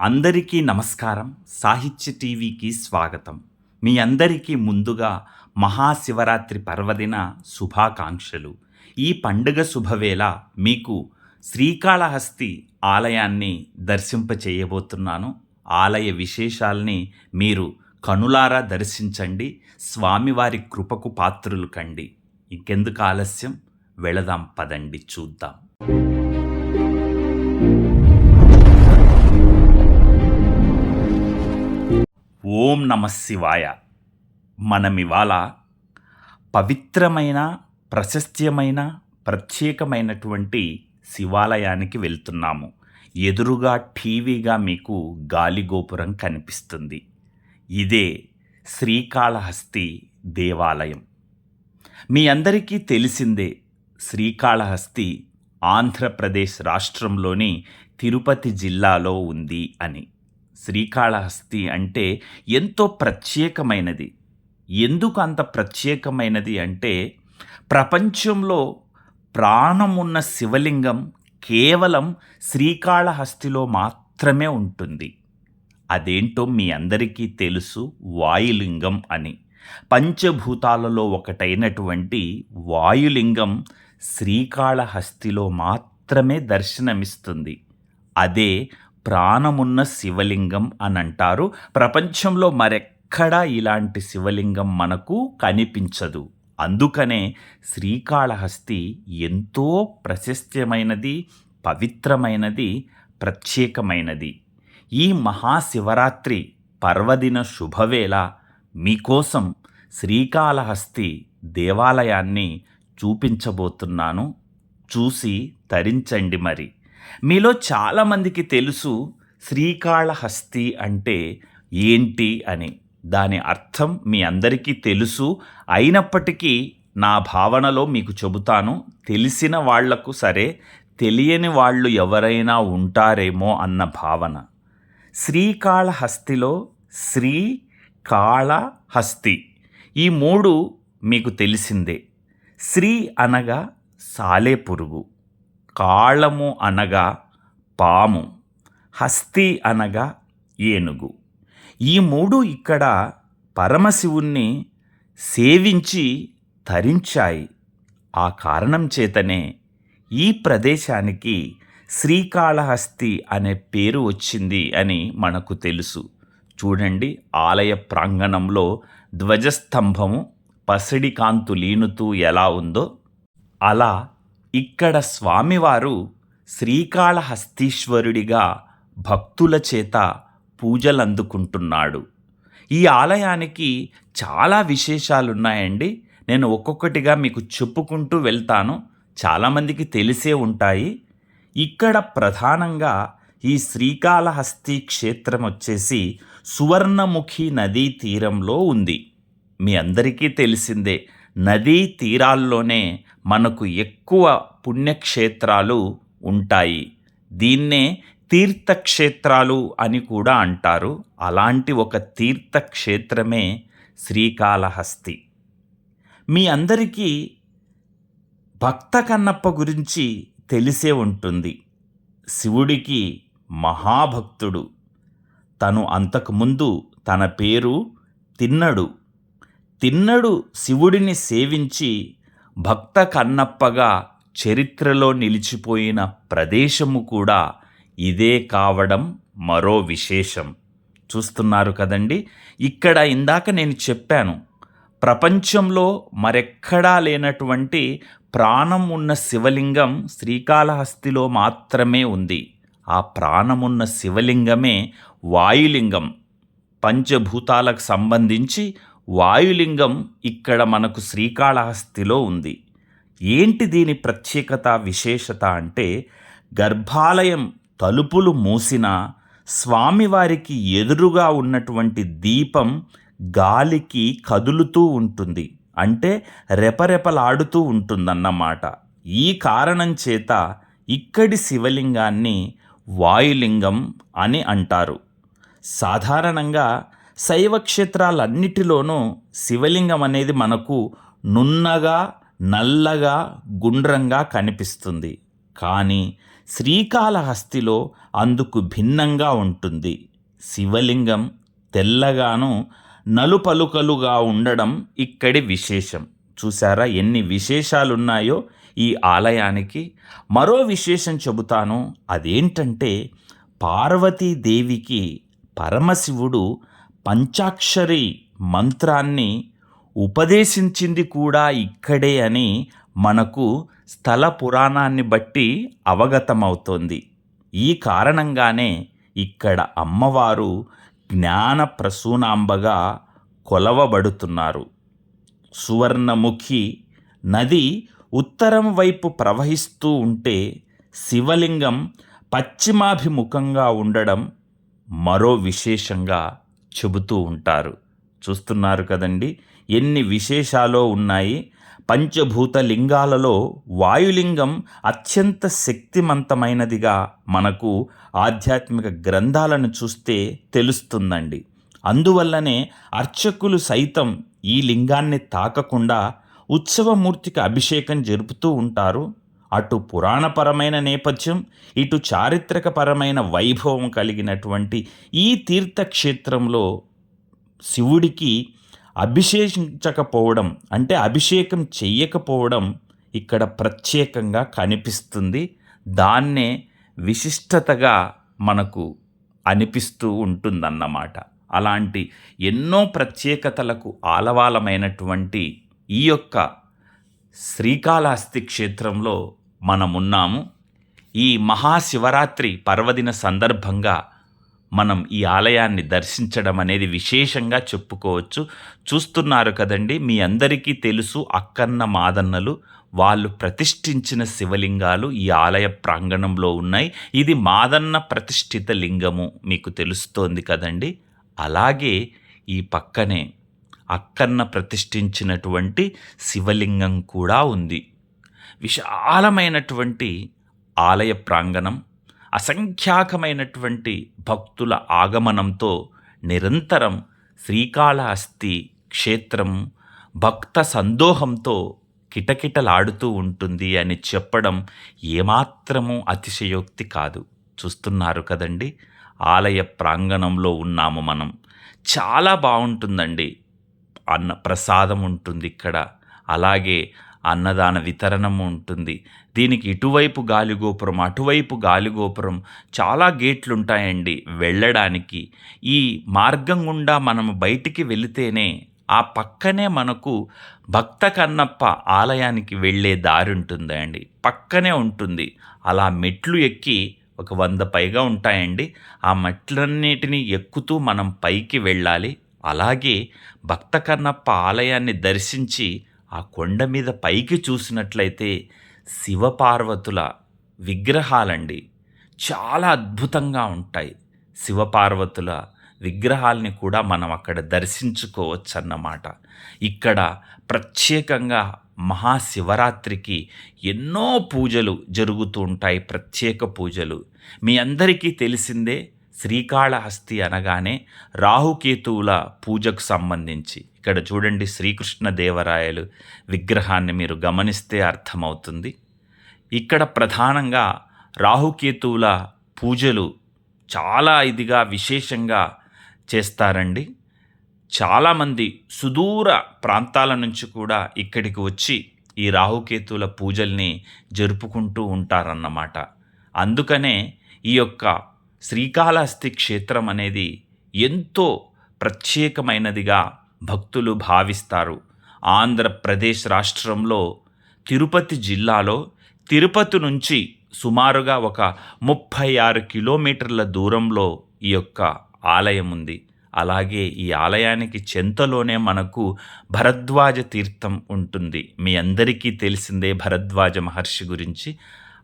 అందరికీ నమస్కారం. సాహిత్య టీవీకి స్వాగతం. మీ అందరికీ ముందుగా మహాశివరాత్రి పర్వదిన శుభాకాంక్షలు. ఈ పండుగ శుభవేళ మీకు శ్రీకాళహస్తి ఆలయాన్ని దర్శింపచేయబోతున్నాను. ఆలయ విశేషాల్ని మీరు కనులారా దర్శించండి. స్వామివారి కృపకు పాత్రులు కండి. ఇంకెందుకు ఆలస్యం? వెళదాం పదండి చూద్దాం. నమ శివాయ. మనం ఇవాళ పవిత్రమైన ప్రశస్త్యమైన ప్రత్యేకమైనటువంటి శివాలయానికి వెళ్తున్నాము. ఎదురుగా టీవీగా మీకు గాలిగోపురం కనిపిస్తుంది. ఇదే శ్రీకాళహస్తి దేవాలయం. మీ అందరికీ తెలిసిందే శ్రీకాళహస్తి ఆంధ్రప్రదేశ్ రాష్ట్రంలోని తిరుపతి జిల్లాలో ఉంది అని. శ్రీకాళహస్తి అంటే ఎంతో ప్రత్యేకమైనది. ఎందుకు అంత ప్రత్యేకమైనది అంటే ప్రపంచంలో ప్రాణమున్న శివలింగం కేవలం శ్రీకాళహస్తిలో మాత్రమే ఉంటుంది. అదేంటో మీ అందరికీ తెలుసు వాయులింగం అని. పంచభూతాలలో ఒకటైనటువంటి వాయులింగం శ్రీకాళహస్తిలో మాత్రమే దర్శనమిస్తుంది. అదే ప్రాణమున్న శివలింగం అని అంటారు ప్రపంచంలో మరెక్కడా ఇలాంటి శివలింగం మనకు కనిపించదు. అందుకనే శ్రీకాళహస్తి ఎంతో ప్రశస్త్యమైనది పవిత్రమైనది ప్రత్యేకమైనది. ఈ మహాశివరాత్రి పర్వదిన శుభవేళ మీకోసం శ్రీకాళహస్తి దేవాలయాన్ని చూపించబోతున్నాను. చూసి తరించండి మరి. మీలో చాలామందికి తెలుసు శ్రీకాళహస్తి అంటే ఏంటి అని. దాని అర్థం మీ అందరికీ తెలుసు. అయినప్పటికీ నా భావనలో మీకు చెబుతాను. తెలిసిన వాళ్ళకు సరే తెలియని వాళ్ళు ఎవరైనా ఉంటారేమో అన్న భావన. శ్రీకాళహస్తిలో శ్రీ కాళహస్తి ఈ మూడు మీకు తెలిసిందే. శ్రీ అనగా సాలెపురుగు. కాళము అనగా పాము హస్తి అనగా ఏనుగు. ఈ మూడు ఇక్కడ పరమశివుణ్ణి సేవించి తరించాయి. ఆ కారణం చేతనే ఈ ప్రదేశానికి శ్రీకాళహస్తి అనే పేరు వచ్చింది అని మనకు తెలుసు. చూడండి ఆలయ ప్రాంగణంలో ధ్వజస్తంభము పసిడి కాంతు లీనుతూ ఎలా ఉందో. అలా ఇక్కడ స్వామివారు శ్రీకాళహస్తీశ్వరుడిగా భక్తుల చేత పూజలందుకుంటున్నాడు. ఈ ఆలయానికి చాలా విశేషాలున్నాయండి. నేను ఒక్కొక్కటిగా మీకు చెప్పుకుంటూ వెళ్తాను. చాలామందికి తెలిసే ఉంటాయి. ఇక్కడ ప్రధానంగా ఈ శ్రీకాళహస్తి క్షేత్రం వచ్చేసి సువర్ణముఖి నదీ తీరంలో ఉంది. మీ అందరికీ తెలిసిందే. నదీ తీరాల్లోనే మనకు ఎక్కువ పుణ్యక్షేత్రాలు ఉంటాయి. దీన్నే తీర్థక్షేత్రాలు అని కూడా అంటారు. అలాంటి ఒక తీర్థక్షేత్రమే శ్రీకాళహస్తి. మీ అందరికీ భక్త కన్నప్ప గురించి తెలిసే ఉంటుంది. శివుడికి మహాభక్తుడు. తను అంతకుముందు తన పేరు తిన్నడు. తిన్నడు శివుడిని సేవించి భక్త కన్నప్పగా చరిత్రలో నిలిచిపోయిన ప్రదేశము కూడా ఇదే కావడం మరో విశేషం. చూస్తున్నారు కదండి? ఇక్కడ ఇందాక నేను చెప్పాను ప్రపంచంలో మరెక్కడా లేనటువంటి ప్రాణం ఉన్న శివలింగం శ్రీకాళహస్తిలో మాత్రమే ఉంది. ఆ ప్రాణమున్న శివలింగమే వాయులింగం. పంచభూతాలకు సంబంధించి వాయులింగం ఇక్కడ మనకు శ్రీకాళహస్తిలో ఉంది. ఏంటి దీని ప్రత్యేకత విశేషత అంటే గర్భాలయం తలుపులు మూసినా స్వామివారికి ఎదురుగా ఉన్నటువంటి దీపం గాలికి కదులుతూ ఉంటుంది. అంటే రెపరెపలాడుతూ ఉంటుందన్నమాట. ఈ కారణం చేత ఇక్కడి శివలింగాన్ని వాయులింగం అని అంటారు. సాధారణంగా శైవ క్షేత్రాలన్నిటిలోనూ శివలింగం అనేది మనకు నున్నగా నల్లగా గుండ్రంగా కనిపిస్తుంది. కానీ శ్రీకాళహస్తిలో అందుకు భిన్నంగా ఉంటుంది. శివలింగం తెల్లగాను నలుపలుకలుగా ఉండడం ఇక్కడి విశేషం. చూసారా ఎన్ని విశేషాలున్నాయో ఈ ఆలయానికి. మరో విశేషం చెబుతాను. అదేంటంటే పార్వతీదేవికి పరమశివుడు పంచాక్షరి మంత్రాన్ని ఉపదేశించింది కూడా ఇక్కడే అని మనకు స్థల పురాణాన్ని బట్టి అవగతమవుతోంది. ఈ కారణంగానే ఇక్కడ అమ్మవారు జ్ఞాన ప్రసూనాంబగా కొలవబడుతున్నారు. సువర్ణముఖి నది ఉత్తరం వైపు ప్రవహిస్తూ ఉంటే శివలింగం పశ్చిమాభిముఖంగా ఉండడం మరో విశేషంగా చెబుతూ ఉంటారు. చూస్తున్నారు కదండి ఎన్ని విశేషాలో ఉన్నాయి. పంచభూత లింగాలలో వాయులింగం అత్యంత శక్తిమంతమైనదిగా మనకు ఆధ్యాత్మిక గ్రంథాలను చూస్తే తెలుస్తుందండి. అందువల్లనే అర్చకులు సైతం ఈ లింగాన్ని తాకకుండా ఉత్సవమూర్తికి అభిషేకం జరుపుతూ ఉంటారు. అటు పురాణపరమైన నేపథ్యం ఇటు చారిత్రకపరమైన వైభవం కలిగినటువంటి ఈ తీర్థక్షేత్రంలో శివుడికి అభిషేకించకపోవడం అంటే అభిషేకం చెయ్యకపోవడం ఇక్కడ ప్రత్యేకంగా కనిపిస్తుంది. దాన్నే విశిష్టతగా మనకు అనిపిస్తూ ఉంటుందన్నమాట. అలాంటి ఎన్నో ప్రత్యేకతలకు ఆలవాలమైనటువంటి ఈ యొక్క శ్రీకాళహస్తి క్షేత్రంలో మనమున్నాము. ఈ మహాశివరాత్రి పర్వదిన సందర్భంగా మనం ఈ ఆలయాన్ని దర్శించడం అనేది విశేషంగా చెప్పుకోవచ్చు. చూస్తున్నారు కదండి మీ అందరికీ తెలుసు అక్కన్న మాదన్నలు వాళ్ళు ప్రతిష్ఠించిన శివలింగాలు ఈ ఆలయ ప్రాంగణంలో ఉన్నాయి. ఇది మాదన్న ప్రతిష్ఠిత లింగము మీకు తెలుస్తోంది కదండి. అలాగే ఈ పక్కనే అక్కన్న ప్రతిష్ఠించినటువంటి శివలింగం కూడా ఉంది. విశాలమైనటువంటి ఆలయ ప్రాంగణం అసంఖ్యాకమైనటువంటి భక్తుల ఆగమనంతో నిరంతరం శ్రీకాళహస్తి క్షేత్రం భక్త సందోహంతో కిటకిటలాడుతూ ఉంటుంది అని చెప్పడం ఏమాత్రమూ అతిశయోక్తి కాదు. చూస్తున్నారు కదండి? ఆలయ ప్రాంగణంలో ఉన్నాము మనం. చాలా బాగుంటుందండి అన్న ప్రసాదం ఉంటుంది ఇక్కడ అలాగే అన్నదాన వితరణం ఉంటుంది. దీనికి ఇటువైపు గాలిగోపురం అటువైపు గాలిగోపురం చాలా గేట్లు ఉంటాయండి వెళ్ళడానికి. ఈ మార్గం గుండా మనం బయటికి వెళితేనే ఆ పక్కనే మనకు భక్త కన్నప్ప ఆలయానికి వెళ్ళే దారి ఉంటుందండి. పక్కనే ఉంటుంది. అలా మెట్లు ఎక్కి ఒక వంద పైగా ఉంటాయండి. ఆ మెట్లన్నిటినీ ఎక్కుతూ మనం పైకి వెళ్ళాలి. అలాగే భక్త కన్నప్ప ఆలయాన్ని దర్శించి ఆ కొండ మీద పైకి చూసినట్లయితే శివపార్వతుల విగ్రహాలండి. చాలా అద్భుతంగా ఉంటాయి. శివపార్వతుల విగ్రహాల్ని కూడా మనం అక్కడ దర్శించుకోవచ్చు అన్నమాట ఇక్కడ ప్రత్యేకంగా మహాశివరాత్రికి ఎన్నో పూజలు జరుగుతూ ఉంటాయి. ప్రత్యేక పూజలు. మీ అందరికీ తెలిసిందే శ్రీకాళహస్తి అనగానే రాహుకేతువుల పూజకు సంబంధించి. ఇక్కడ చూడండి శ్రీకృష్ణదేవరాయలు విగ్రహాన్ని మీరు గమనిస్తే అర్థమవుతుంది. ఇక్కడ ప్రధానంగా రాహుకేతువుల పూజలు చాలా ఇదిగా విశేషంగా చేస్తారండి. చాలామంది సుదూర ప్రాంతాల నుంచి కూడా ఇక్కడికి వచ్చి ఈ రాహుకేతువుల పూజల్ని జరుపుకుంటూ ఉంటారన్నమాట. అందుకనే ఈ యొక్క శ్రీకాళహస్తి క్షేత్రం అనేది ఎంతో ప్రత్యేకమైనదిగా భక్తులు భావిస్తారు. ఆంధ్రప్రదేశ్ రాష్ట్రంలో తిరుపతి జిల్లాలో తిరుపతి నుంచి సుమారుగా ఒక ముప్పై ఆరు కిలోమీటర్ల దూరంలో ఈ యొక్క ఆలయం ఉంది. అలాగే ఈ ఆలయానికి చెంతలోనే మనకు భరద్వాజ తీర్థం ఉంటుంది. మీ అందరికీ తెలిసిందే భరద్వాజ మహర్షి గురించి.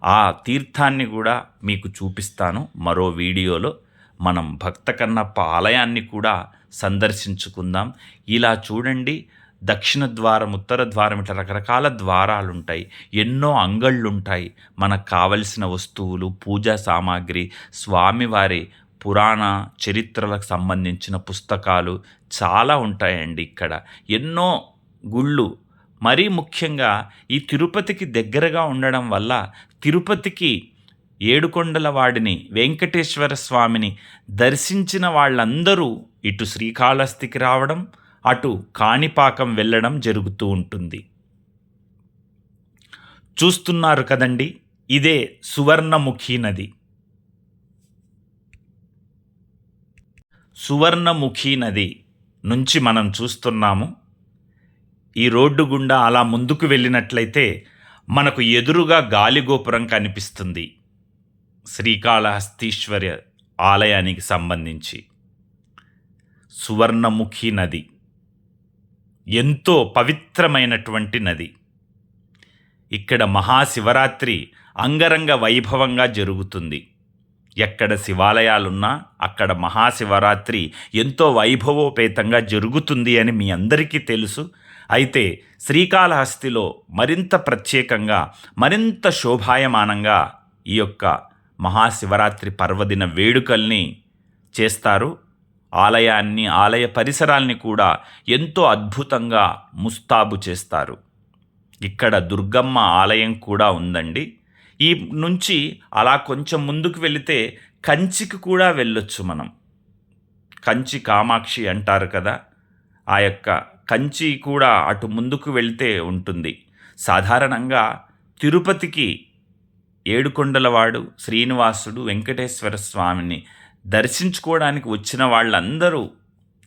ఆ తీర్థాన్ని కూడా మీకు చూపిస్తాను. మరో వీడియోలో మనం భక్త కన్నప్ప ఆలయాన్ని కూడా సందర్శించుకుందాం. ఇలా చూడండి దక్షిణ ద్వారం ఉత్తర ద్వారం ఇట్లా రకరకాల ద్వారాలు ఉంటాయి ఎన్నో అంగళ్ళు ఉంటాయి మనకు కావలసిన వస్తువులు పూజా సామాగ్రి స్వామివారి పురాణ చరిత్రలకు సంబంధించిన పుస్తకాలు చాలా ఉంటాయండి ఇక్కడ. ఎన్నో గుళ్ళు మరీ ముఖ్యంగా ఈ తిరుపతికి దగ్గరగా ఉండడం వల్ల తిరుపతికి ఏడుకొండల వాడిని వెంకటేశ్వర స్వామిని దర్శించిన వాళ్ళందరూ ఇటు శ్రీకాళహస్తికి రావడం అటు కాణిపాకం వెళ్ళడం జరుగుతూ ఉంటుంది. చూస్తున్నారు కదండి ఇదే సువర్ణముఖి నది. సువర్ణముఖి నది నుంచి మనం చూస్తున్నాము. ఈ రోడ్డు గుండా అలా ముందుకు వెళ్ళినట్లయితే మనకు ఎదురుగా గాలిగోపురం కనిపిస్తుంది. శ్రీకాళహస్తీశ్వర ఆలయానికి సంబంధించి. సువర్ణముఖి నది. ఎంతో పవిత్రమైనటువంటి నది. ఇక్కడ మహాశివరాత్రి అంగరంగ వైభవంగా జరుగుతుంది. ఎక్కడ శివాలయాలున్నా అక్కడ మహాశివరాత్రి ఎంతో వైభవోపేతంగా జరుగుతుంది అని మీ అందరికీ తెలుసు. అయితే శ్రీకాళహస్తిలో మరింత ప్రత్యేకంగా మరింత శోభాయమానంగా ఈ యొక్క మహాశివరాత్రి పర్వదిన వేడుకల్ని చేస్తారు. ఆలయాన్ని ఆలయ పరిసరాల్ని కూడా ఎంతో అద్భుతంగా ముస్తాబు చేస్తారు. ఇక్కడ దుర్గమ్మ ఆలయం కూడా ఉందండి. ఈ నుంచి అలా కొంచెం ముందుకు వెళితే కంచికి కూడా వెళ్ళొచ్చు మనం. కంచి కామాక్షి అంటారు కదా ఆ యొక్క కంచి కూడా అటు ముందుకు వెళ్తే ఉంటుంది. సాధారణంగా తిరుపతికి ఏడుకొండలవాడు శ్రీనివాసుడు వెంకటేశ్వర స్వామిని దర్శించుకోవడానికి వచ్చిన వాళ్ళందరూ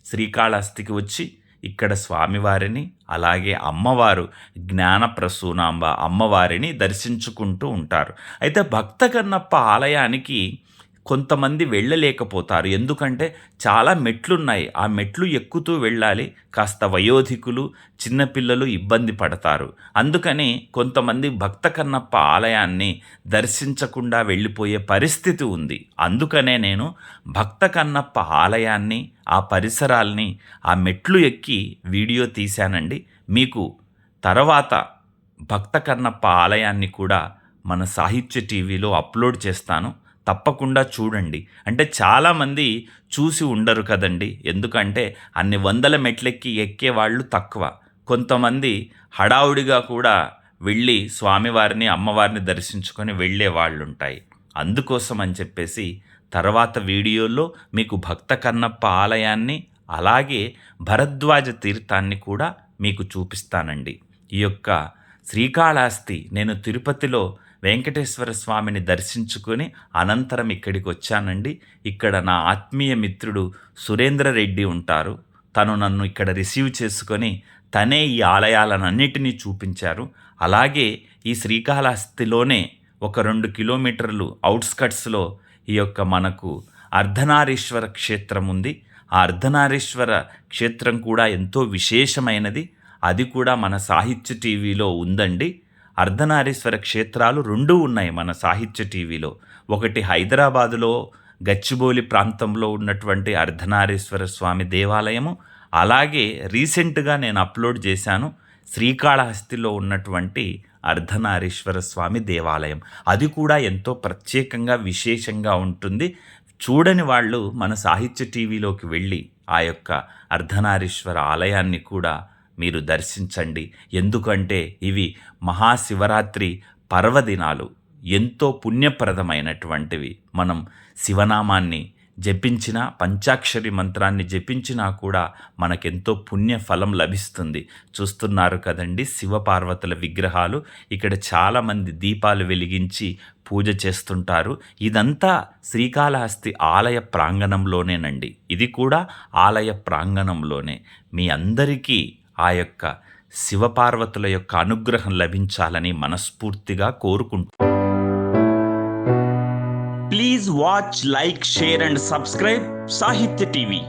శ్రీకాళహస్తికి వచ్చి ఇక్కడ స్వామివారిని అలాగే అమ్మవారు జ్ఞాన ప్రసూనాంబ అమ్మవారిని దర్శించుకుంటూ ఉంటారు. అయితే భక్త కన్నప్ప ఆలయానికి కొంతమంది వెళ్ళలేకపోతారు. ఎందుకంటే చాలా మెట్లున్నాయి. ఆ మెట్లు ఎక్కుతూ వెళ్ళాలి. కాస్త వయోధికులు చిన్నపిల్లలు ఇబ్బంది పడతారు. అందుకని కొంతమంది భక్త కన్నప్ప ఆలయాన్ని దర్శించకుండా వెళ్ళిపోయే పరిస్థితి ఉంది. అందుకనే నేను భక్త కన్నప్ప ఆలయాన్ని ఆ పరిసరాల్ని ఆ మెట్లు ఎక్కి వీడియో తీశానండి. మీకు తర్వాత భక్త కన్నప్ప ఆలయాన్ని కూడా మన సాహిత్య టీవీలో అప్లోడ్ చేస్తాను. తప్పకుండా చూడండి. అంటే చాలామంది చూసి ఉండరు కదండి. ఎందుకంటే అన్ని వందల మెట్లెక్కి ఎక్కే వాళ్ళు తక్కువ. కొంతమంది హడావుడిగా కూడా వెళ్ళి స్వామివారిని అమ్మవారిని దర్శించుకొని వెళ్ళే వాళ్ళు ఉంటాయి అందుకోసం అని చెప్పేసి తర్వాత వీడియోలో మీకు భక్త కన్నప్ప ఆలయాన్ని అలాగే భరద్వాజ తీర్థాన్ని కూడా మీకు చూపిస్తానండి. ఈ యొక్క శ్రీకాళహస్తి నేను తిరుపతిలో వెంకటేశ్వర స్వామిని దర్శించుకొని అనంతరం ఇక్కడికి వచ్చానండి. ఇక్కడ నా ఆత్మీయ మిత్రుడు సురేంద్ర రెడ్డి ఉంటారు. తను నన్ను ఇక్కడ రిసీవ్ చేసుకొని తనే ఈ ఆలయాలన్నిటినీ చూపించారు. అలాగే ఈ శ్రీకాళహస్తిలోనే ఒక రెండు కిలోమీటర్లు అవుట్స్కట్స్లో ఈ యొక్క మనకు అర్ధనారీశ్వర క్షేత్రం ఉంది. ఆ అర్ధనారీశ్వర క్షేత్రం కూడా ఎంతో విశేషమైనది. అది కూడా మన సాహిత్య టీవీలో ఉందండి. అర్ధనారీశ్వర క్షేత్రాలు రెండూ ఉన్నాయి మన సాహిత్య టీవీలో. ఒకటి హైదరాబాదులో గచ్చిబౌలి ప్రాంతంలో ఉన్నటువంటి అర్ధనారీశ్వర స్వామి దేవాలయము. అలాగే రీసెంట్గా నేను అప్లోడ్ చేశాను శ్రీకాళహస్తిలో ఉన్నటువంటి అర్ధనారీశ్వర స్వామి దేవాలయం. అది కూడా ఎంతో ప్రత్యేకంగా విశేషంగా ఉంటుంది. చూడని వాళ్ళు మన సాహిత్య టీవీలోకి వెళ్ళి ఆ యొక్క అర్ధనారీశ్వర ఆలయాన్ని కూడా మీరు దర్శించండి. ఎందుకంటే ఇవి మహాశివరాత్రి పర్వదినాలు. ఎంతో పుణ్యప్రదమైనటువంటివి. మనం శివనామాన్ని జపించిన పంచాక్షరి మంత్రాన్ని జపించినా కూడా మనకెంతో పుణ్య ఫలం లభిస్తుంది. చూస్తున్నారు కదండి శివపార్వతుల విగ్రహాలు. ఇక్కడ చాలామంది దీపాలు వెలిగించి పూజ చేస్తుంటారు. ఇదంతా శ్రీకాళహస్తి ఆలయ ప్రాంగణంలోనేనండి. ఇది కూడా ఆలయ ప్రాంగణంలోనే. మీ అందరికీ ఆ యొక్క శివపార్వతుల యొక్క అనుగ్రహం లభించాలని మనస్ఫూర్తిగా కోరుకుంటూ please watch like share and subscribe Sahitya TV